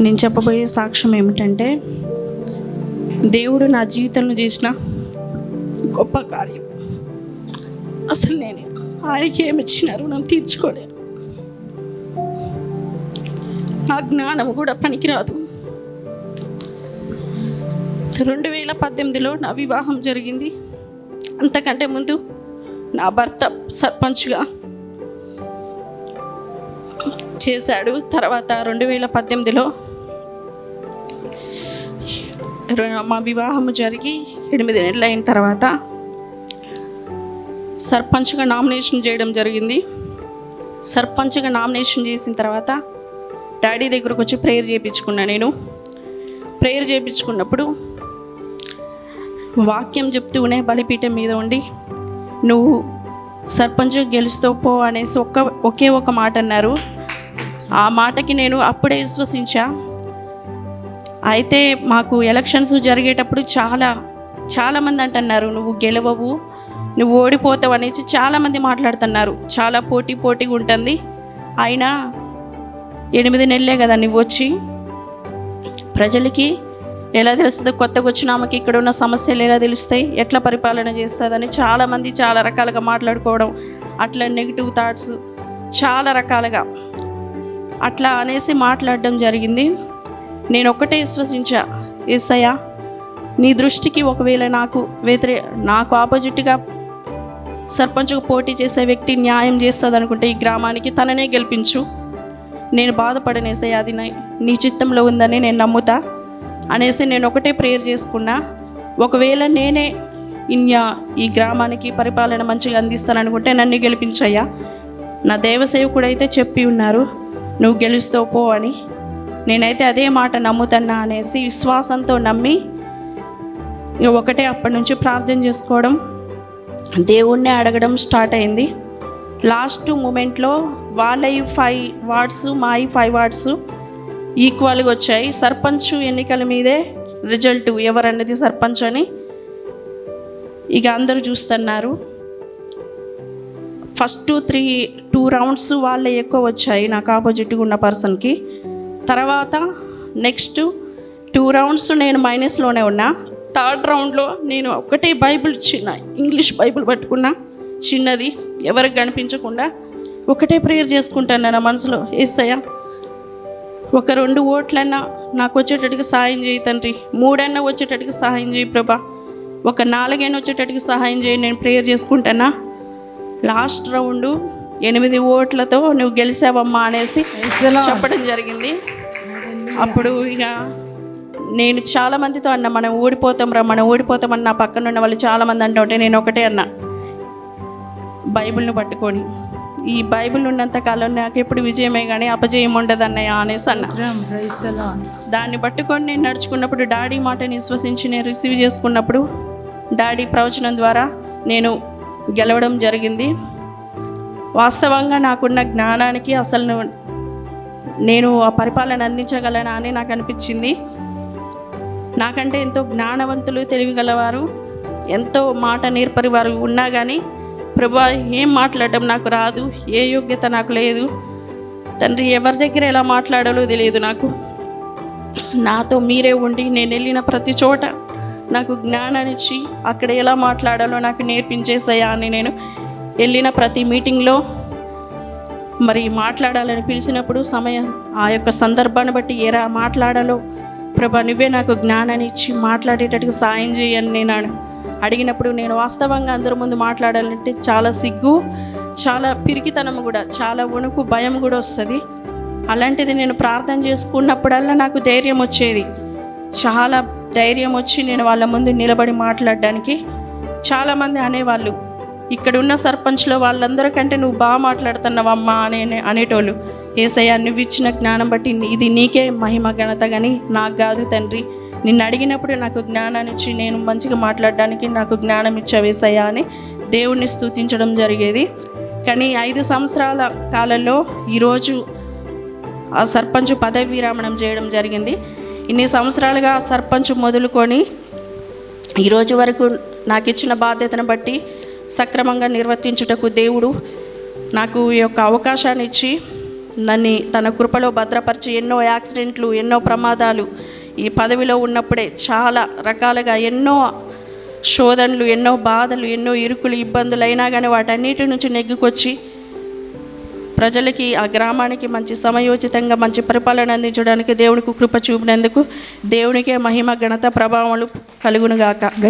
నేను చెప్పబోయే సాక్ష్యం ఏమిటంటే దేవుడు నా జీవితంలో చేసిన గొప్ప కార్యం. అసలు నేను ఆయనకి ఏమి ఇచ్చిన రుణం తీర్చుకోలేను. నా జ్ఞానం కూడా పనికిరాదు. రెండు వేల పద్దెనిమిదిలో నా వివాహం జరిగింది. అంతకంటే ముందు నా భర్త సర్పంచ్గా చేశాడు. తర్వాత రెండు వేల పద్దెనిమిదిలో మా వివాహము జరిగి ఎనిమిది నెలలు అయిన తర్వాత సర్పంచ్గా నామినేషన్ చేయడం జరిగింది. సర్పంచ్గా నామినేషన్ చేసిన తర్వాత డాడీ దగ్గరకు వచ్చి ప్రేయర్ చేయించుకున్నా నేను. ప్రేయర్ చేయించుకున్నప్పుడు వాక్యం చెప్తూనే బలిపీఠం మీద ఉండి నువ్వు సర్పంచ్ గెలుస్తూ పో అనేసి ఒక్క ఒకే ఒక మాట అన్నారు. ఆ మాటకి నేను అప్పుడే విశ్వసించా. అయితే మాకు ఎలక్షన్స్ జరిగేటప్పుడు చాలా చాలామంది అంటున్నారు నువ్వు గెలవవు నువ్వు ఓడిపోతావు అనేసి చాలామంది మాట్లాడుతున్నారు. చాలా పోటీ పోటీగా ఉంటుంది. అయినా ఎనిమిది నెలలే కదా నువ్వు వచ్చి. ప్రజలకి ఎలా తెలుస్తుంది? కొత్తగా వచ్చిన ఆమెకి ఇక్కడ ఉన్న సమస్యలు ఎలా తెలుస్తాయి? ఎట్లా పరిపాలన చేస్తుందని చాలామంది చాలా రకాలుగా మాట్లాడుకోవడం అట్లా నెగిటివ్ థాట్స్ చాలా రకాలుగా అట్లా అనేసి మాట్లాడడం జరిగింది. నేను ఒక్కటే విశ్వసించా. ఏసయ్యా నీ దృష్టికి ఒకవేళ నాకు వ్యతిరే నాకు ఆపోజిట్గా సర్పంచ్కు పోటీ చేసే వ్యక్తి న్యాయం చేస్తుంది అనుకుంటే ఈ గ్రామానికి తననే గెలిపించు. నేను బాధపడనేసే అది నీ చిత్తంలో ఉందని నేను నమ్ముతా. అనేసి నేను ఒకటే ప్రేయర్ చేసుకున్నా. ఒకవేళ నేనే ఇన్యా ఈ గ్రామానికి పరిపాలన మంచిగా అందిస్తాననుకుంటే నన్ను గెలిపించయ్యా. నా దేవసేవకుడైతే అయితే చెప్పి ఉన్నారు నువ్వు గెలుస్తావు పో అని. నేనైతే అదే మాట నమ్ముతున్నా అనేసి విశ్వాసంతో నమ్మి ఇక ఒకటే అప్పటి నుంచి ప్రార్థన చేసుకోవడం దేవుణ్ణి అడగడం స్టార్ట్ అయింది. లాస్ట్ మూమెంట్లో వాళ్ళై ఫైవ్ వార్డ్స్ మాయి ఫైవ్ వార్డ్స్ ఈక్వల్గా వచ్చాయి. సర్పంచ్ ఎన్నికల మీదే రిజల్ట్ ఎవరన్నది సర్పంచ్ అని ఇక అందరూ చూస్తున్నారు. ఫస్ట్ త్రీ టూ రౌండ్స్ వాళ్ళే ఎక్కువ వచ్చాయి. నాకు ఆపోజిట్గా ఉన్న పర్సన్కి తర్వాత నెక్స్ట్ టూ రౌండ్స్ నేను మైనస్లోనే ఉన్నా. థర్డ్ రౌండ్లో నేను ఒకటే బైబిల్ చిన్న ఇంగ్లీష్ బైబిల్ పట్టుకున్నా. చిన్నది ఎవరికి కనిపించకుండా ఒకటే ప్రేయర్ చేసుకుంటాను నా మనసులో. ఏసయ్యా ఒక రెండు ఓట్లన్నా నాకు వచ్చేటట్టుగా సహాయం చేయి తండ్రి. మూడన్నా వచ్చేటట్టుగా సహాయం చేయి ప్రభా. ఒక నాలుగైనా వచ్చేటట్టుగా సహాయం చేయి నేను ప్రేయర్ చేసుకుంటానా? లాస్ట్ రౌండ్ ఎనిమిది ఓట్లతో నువ్వు గెలిచావమ్మా అనేసి చెప్పడం జరిగింది. అప్పుడు ఇక నేను చాలా మందితో అన్నా మనం ఓడిపోతాం రా మనం ఓడిపోతామని నా పక్కన ఉన్న వాళ్ళు చాలామంది అంటూ ఉంటే నేను ఒకటే అన్నా. బైబిల్ని పట్టుకొని. ఈ బైబిల్ ఉన్నంత కాలం నాకు ఎప్పుడు విజయమే కానీ అపజయం ఉండదు అన్నయ్య అనేసి అన్న. దాన్ని పట్టుకొని నేను నడుచుకున్నప్పుడు డాడీ మాటని విశ్వసించి నేను రిసీవ్ చేసుకున్నప్పుడు డాడీ ప్రవచనం ద్వారా నేను గెలవడం జరిగింది. వాస్తవంగా నాకున్న జ్ఞానానికి అసలు నేను ఆ పరిపాలన అందించగలనా అని నాకు అనిపించింది. నాకంటే ఎంతో జ్ఞానవంతులు తెలివిగలవారు ఎంతో మాట నేర్పరి వారు ఉన్నా కానీ ప్రభా ఏం మాట్లాడడం నాకు రాదు ఏ యోగ్యత నాకు లేదు. తండ్రి ఎవరి దగ్గర ఎలా మాట్లాడాలో తెలియదు నాకు. నాతో మీరే ఉండి నేను వెళ్ళిన ప్రతి చోట నాకు జ్ఞానాన్ని ఇచ్చి అక్కడ ఎలా మాట్లాడాలో నాకు నేర్పించేసాయా అని నేను వెళ్ళిన ప్రతి మీటింగ్లో మరి మాట్లాడాలని పిలిచినప్పుడు సమయం ఆ యొక్క సందర్భాన్ని బట్టి ఎలా మాట్లాడాలో ప్రభా నువ్వే నాకు జ్ఞానాన్ని ఇచ్చి మాట్లాడేటట్టుగా సాయం చేయని నేను అడిగినప్పుడు నేను వాస్తవంగా అందరి ముందు మాట్లాడాలంటే చాలా సిగ్గు చాలా పిరికితనం కూడా చాలా వణుకు భయం కూడా వస్తుంది. అలాంటిది నేను ప్రార్థన చేసుకున్నప్పుడల్లా నాకు ధైర్యం వచ్చేది. చాలా ధైర్యం వచ్చి నేను వాళ్ళ ముందు నిలబడి మాట్లాడడానికి. చాలామంది అనేవాళ్ళు ఇక్కడ ఉన్న సర్పంచ్లో వాళ్ళందరికంటే నువ్వు బాగా మాట్లాడుతున్నావమ్మా అనే అనేటోళ్ళు. ఏసయ్యా నువ్వు ఇచ్చిన జ్ఞానం బట్టి ఇది నీకే మహిమ ఘనత కానీ నాకు కాదు తండ్రి. నిన్ను అడిగినప్పుడు నాకు జ్ఞానాన్ని ఇచ్చి నేను మంచిగా మాట్లాడడానికి నాకు జ్ఞానం ఇచ్చావేసయ్యా అని దేవుణ్ణి స్తుతించడం జరిగేది. కానీ ఐదు సంవత్సరాల కాలంలో ఈరోజు ఆ సర్పంచ్ పదవి విరామణం చేయడం జరిగింది. ఇన్ని సంవత్సరాలుగా సర్పంచ్ మొదలుకొని ఈరోజు వరకు నాకు ఇచ్చిన బాధ్యతను బట్టి సక్రమంగా నిర్వర్తించుటకు దేవుడు నాకు ఈ యొక్క అవకాశాన్ని ఇచ్చి నన్ను తన కృపలో భద్రపరిచి ఎన్నో యాక్సిడెంట్లు ఎన్నో ప్రమాదాలు ఈ పదవిలో ఉన్నప్పుడే చాలా రకాలుగా ఎన్నో శోధనలు ఎన్నో బాధలు ఎన్నో ఇరుకులు ఇబ్బందులు అయినా కానీ వాటన్నిటి నుంచి నెగ్గుకొచ్చి ప్రజలకి ఆ గ్రామానికి మంచి సమయోచితంగా మంచి పరిపాలన అందించడానికి దేవునికి కృప చూపినందుకు దేవునికే మహిమ ఘనత ప్రభావములు కలుగునుగాక.